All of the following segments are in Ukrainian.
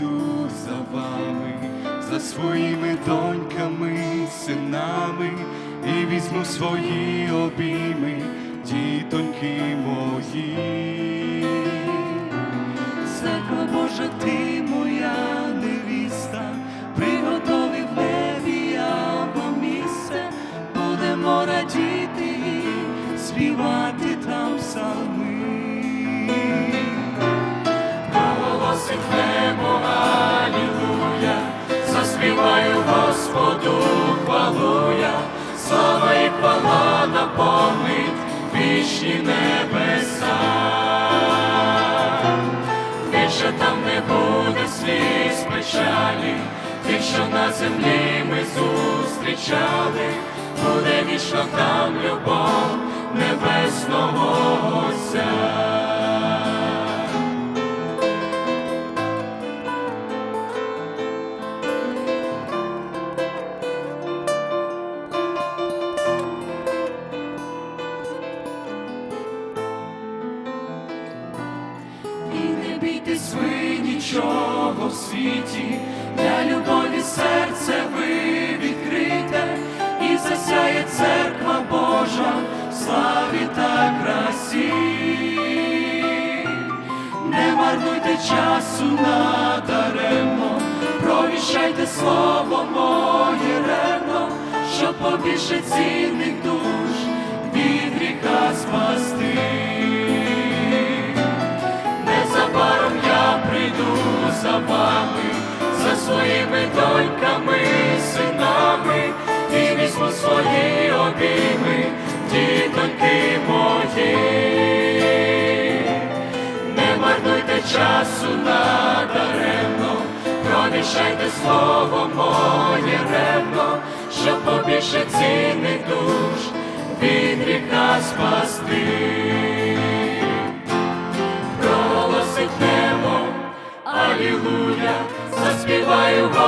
Незабаром за вами, за своїми доньками, синами, і візьму свої обійми, дітоньки мої. Церква Божа, ти Господу, хвалу я, слава і хвала наповнить вічні небеса. Більше там не буде сліз печалі, тих, що на землі ми зустрічали, буде вічно там любов небесного Отця. Бійтесь ви нічого в світі, для любові серце ви відкрите, і засяє церква Божа в славі та красі. Не марнуйте часу надаремно, провіщайте слово моє ревно, щоб побільше цінних душ від гріха спасти. За вами, за своїми доньками, синами, і візьму свої обійми, дітоньки мої. Не марнуйте часу надаремно, провіщайте слово моє ревно, щоб побільше цінних душ від гріха спасти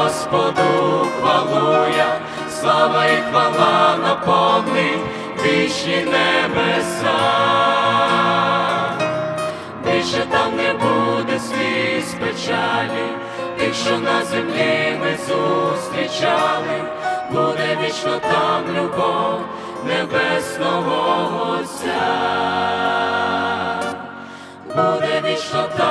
Господу, хвалу я, слава і хвала наповнить вічні небеса. Більше там не буде сліз печалі, тих, що на землі ми зустрічали, буде вічно там любов небесного Отця. Буде вічно там